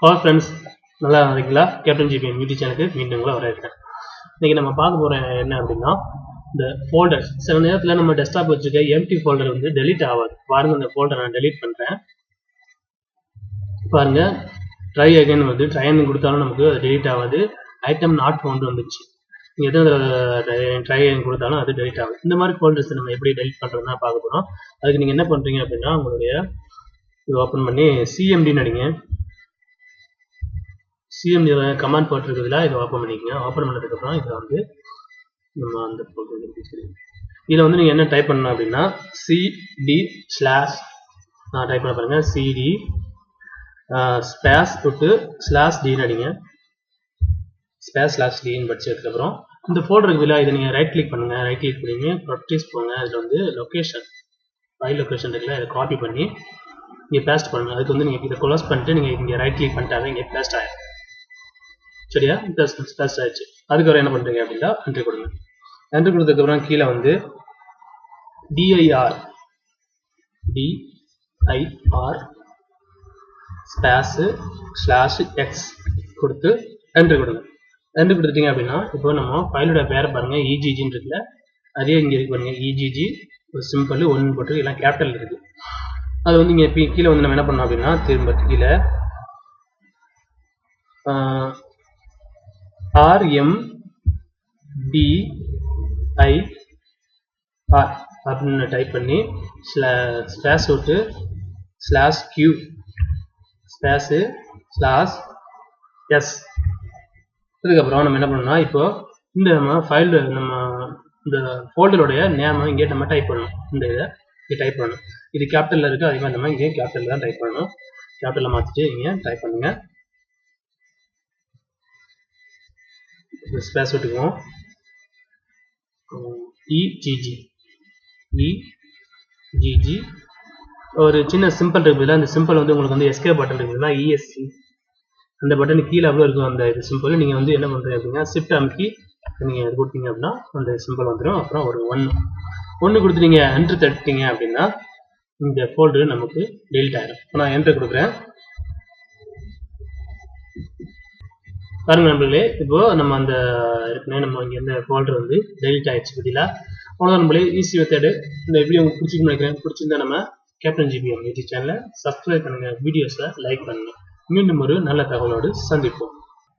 Hello friends நல்லா இருக்கீங்களா? Captain GBM YouTube சேனலுக்கு மீண்டும் உங்களை வரவேற்கிறேன். இன்றைக்கி நம்ம பார்க்க போகிற என்ன அப்படின்னா இந்த ஃபோல்டர்ஸ் சில நேரத்தில் நம்ம டெஸ்க்டாப் வச்சுருக்க எம்டி ஃபோல்டர் வந்து டெலீட் ஆகாது. பாருங்க அந்த ஃபோல்டர் நான் டெலீட் பண்ணுறேன் பாருங்க ட்ரை அகைன் வந்து ட்ரைன்னு கொடுத்தாலும் நமக்கு அது டெலீட் ஆகாது. ஐட்டம் நாட் ஃபோன் வந்துச்சு நீங்கள் எதாவது ட்ரை அகைன் கொடுத்தாலும் அது டெலிட் ஆகும் இந்த மாதிரி ஃபோல்டர்ஸ் நம்ம எப்படி டெலிட் பண்ணுறதுனா பார்க்க போகிறோம் அதுக்கு நீங்கள் என்ன பண்ணுறீங்க அப்படின்னா உங்களுடைய இது ஓப்பன் பண்ணி சிஎம்டின்னு அடிங்க. சிஎம் கமாண்ட் போட்டிருக்கிறதுல இதை ஓப்பன் பண்ணிக்கோங்க. ஓப்பன் பண்ணதுக்கப்புறம் இதை வந்து நம்ம அந்த இதில் வந்து நீங்கள் என்ன டைப் பண்ணணும் அப்படின்னா சிடி ஸ்லாஷ் நான் டைப் பண்ண பாருங்கள் சிடி ஸ்பேஸ் தொட்டு ஸ்லாஷ் டின்னு அடிங்க. ஸ்பேஸ் ஸ்லாஷ் டின்னு படிச்சதுக்கப்புறம் இந்த ஃபோல்டர் இருக்குல்ல இதை நீங்கள் ரைட் கிளிக் பண்ணுங்கள் ரைட் கிளிக் பண்ணி ப்ரொட்டீஸ் போங்க அதில் வந்து லொக்கேஷன் ஃபைல் லொக்கேஷன் இருக்குல்ல இதை காப்பி பண்ணி இங்கே பேஸ்ட் பண்ணுங்க. அதுக்கு வந்து நீங்கள் இதை க்ளோஸ் பண்ணிட்டு நீங்கள் இங்கே ரைட் கிளிக் பண்ணிட்டாவே இங்கே பேஸ்ட் ஆகிடும் சரியா? பேஸ்ட் பேஸ்ட் ஆயிடுச்சு. அதுக்கப்புறம் என்ன பண்ணுறீங்க அப்படின்னா என்ட்ரி கொடுங்க. என்ட்ரி கொடுத்ததுக்கப்புறம் கீழே வந்து DIR DIR space slash X கொடுத்து என்ட்ரி கொடுங்க. என்ட்ரி கொடுத்துட்டீங்க அப்படின்னா இப்போ நம்ம ஃபைலோட பேரை பாருங்க இஜிஜின்னு இருக்குல்ல? அதே இங்கே இருக்கு பாருங்க இஜிஜி சிம்பிள் ஒன்று போட்டு எல்லாம் கேபிட்டல் இருக்குது அது வந்து இங்கே கீழே வந்து நம்ம என்ன பண்ணோம் அப்படின்னா திரும்ப கீழே ஆர்எம் டிஐ ஆர் அப்படின்னு டைப் பண்ணி ஸ்லாஷ் விட்டு slash Q space slash S இதுக்கப்புறம் நம்ம என்ன பண்ணோம்னா இப்போ இந்த நம்ம ஃபைல் நம்ம இந்த ஃபோல்டருடைய நேமை இங்கே நம்ம டைப் பண்ணணும். இந்த இதை இங்கே டைப் பண்ணணும். இது கேபிட்டலில் இருக்குது அதே மாதிரி நம்ம இங்கே கேபிட்டலில் தான் டைப் பண்ணணும். கேபிட்டலில் மாற்றிட்டு இங்கே டைப் பண்ணுங்க. ஸ்பேஸ் விட்டுக்குவோம். E, இஜிஜி இஜிஜி e, ஒரு சின்ன சிம்பிள் இருக்குதுல அந்த சிம்பிள் வந்து உங்களுக்கு வந்து எஸ்கே பட்டன் இருக்குதுன்னா இஎஸ்சி அந்த பட்டன் கீழே அவ்வளோ இருக்கும் அந்த இது சிம்பிள் நீங்கள் வந்து என்ன பண்ணுறீங்க அப்படின்னா ஷிஃப்ட் அமுக்கி நீங்கள் இது கொடுத்தீங்க அப்படின்னா அந்த சிம்பிள் வந்துடும் அப்புறம் ஒரு ஒன்று ஒன்று கொடுத்து நீங்கள் என்ட்ரு தட்டிட்டீங்க அப்படின்னா இந்த ஃபோல்டர் நமக்கு டெலிட் ஆகிடும் இப்போ நான் என்ட்ரு கொடுக்குறேன். பாருங்க நண்பர்களே இப்போ நம்ம அந்த ஏற்கனவே நம்ம இங்கே இருந்த ஃபோல்டர் வந்து டெலிட் ஆயிடுச்சு பதிலாக அவ்வளோதான் நம்மளே ஈஸி மெத்தடு இந்த வீடியோ உங்களுக்கு பிடிச்சிருக்குன்னு நினைக்கிறேன். பிடிச்சிருந்தா நம்ம கேப்டன் ஜிபிஎம் யூடியூப் சேனலை சப்ஸ்கிரைப் பண்ணுங்க வீடியோஸை லைக் பண்ணுங்க. மீண்டும் ஒரு நல்ல தகவலோடு சந்திப்போம்.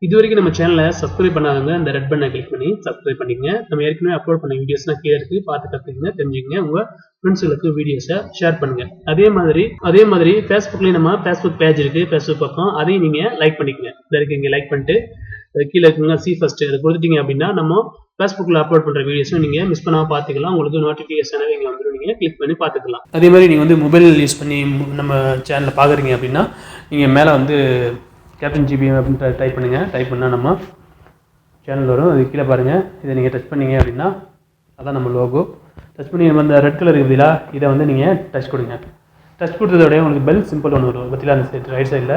இது வரைக்கும் நம்ம சேனலை சப்ஸ்கிரைப் பண்ணாதவங்க அந்த ரெட் பண்ணை கிளிக் பண்ணி சப்ஸ்கிரைப் பண்ணிங்க நம்ம ஏற்கனவே அப்லோட் பண்ண வீடியோஸ்லாம் கீழே இருக்கு. பார்த்து கற்றுக்குங்க தெரிஞ்சுக்கங்க. உங்கள் ஃப்ரெண்ட்ஸுகளுக்கு வீடியோஸை ஷேர் பண்ணுங்க. அதே மாதிரி அதே மாதிரி ஃபேஸ்புக்லேயும் நம்ம ஃபேஸ்புக் பேஜ் இருக்கு. ஃபேஸ்புக் பக்கம் அதையும் நீங்கள் லைக் பண்ணிக்கங்க. இந்த இருக்கு இங்கே லைக் பண்ணிட்டு கீழே இருக்குங்க சி ஃபர்ஸ்ட் அதை கொடுத்துட்டீங்க அப்படின்னா நம்ம ஃபேஸ்புக்கில் அப்லோட் பண்ணுற வீடியோஸும் நீங்கள் மிஸ் பண்ணாமல் பார்த்துக்கலாம். உங்களுக்கு நோட்டிஃபிகேஷனாக இங்கே வந்துடும் நீங்கள் கிளிக் பண்ணி பார்த்துக்கலாம். அதே மாதிரி நீங்கள் வந்து மொபைல் யூஸ் பண்ணி நம்ம சேனலில் பார்க்குறீங்க அப்படின்னா நீங்கள் மேலே வந்து கேப்டன் ஜிபிஎம் அப்படின்னு டைப் பண்ணுங்கள் டைப் பண்ணால் நம்ம சேனல் வரும். அது கீழே பாருங்கள் இதை நீங்கள் டச் பண்ணிங்க அப்படின்னா அதான் நம்ம லோகோ டச் பண்ணி நம்ம அந்த ரெட் கலர் இருக்குதுல இதை வந்து நீங்கள் டச் கொடுங்க. டச் கொடுத்ததோடய உங்களுக்கு பெல் சிம்பிள் ஒன்று வரும். பற்றில அந்த சைட் ரைட் சைடில்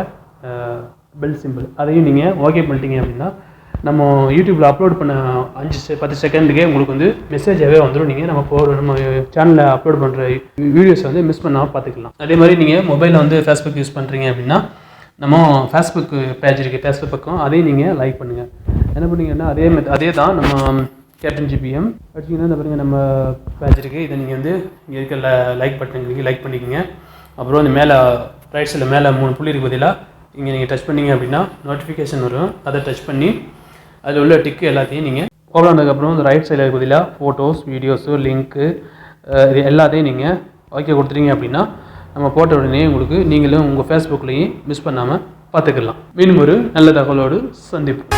பெல் சிம்பிள் அதையும் நீங்கள் ஓகே பண்ணிட்டீங்க அப்படின்னா நம்ம யூடியூப்பில் அப்லோட் பண்ண அஞ்சு செ- பத்து செகண்டுக்கே உங்களுக்கு வந்து மெசேஜாகவே வந்துடும் நீங்கள் நம்ம போகிற நம்ம சேனலில் அப்லோட் பண்ணுற வீடியோஸ் வந்து மிஸ் பண்ணாமல் பார்த்துக்கலாம். அதே மாதிரி நீங்கள் மொபைலில் வந்து ஃபேஸ்புக் யூஸ் பண்ணுறீங்க அப்படின்னா நம்ம ஃபேஸ்புக் பேஜ் இருக்குது ஃபேஸ்புக் பக்கம். அதையும் நீங்கள் லைக் பண்ணுங்கள் என்ன பண்ணீங்கன்னா அதே அதே தான் நம்ம கேப்டன் ஜிபிஎம் அடிச்சிங்கன்னா இந்த பாருங்க நம்ம பேஜ் இருக்குது இதை நீங்கள் வந்து இங்கே இருக்க லைக் பண்ணுங்க நீங்கள் லைக் பண்ணிக்கோங்க. அப்புறம் இந்த மேலே ரைட் சைடில் மேலே மூணு புள்ளி இருக்கு பதிலாக இங்கே நீங்கள் டச் பண்ணீங்க அப்படின்னா நோட்டிஃபிகேஷன் வரும். அதை டச் பண்ணி அதில் உள்ள டிக்கு எல்லாத்தையும் நீங்கள் ஓப்பன் ஆனதுக்கப்புறம் இந்த ரைட் சைடில் இருக்க பதிலாக ஃபோட்டோஸ் வீடியோஸு லிங்க்கு இது எல்லாத்தையும் நீங்கள் ஓகே கொடுத்துட்டீங்க அப்படின்னா நம்ம போட்ட உடனே உங்களுக்கு நீங்களும் உங்கள் ஃபேஸ்புக்லேயும் மிஸ் பண்ணாமல் பார்த்துக்கலாம். மீண்டும் ஒரு நல்ல தகவலோடு சந்திப்போம்.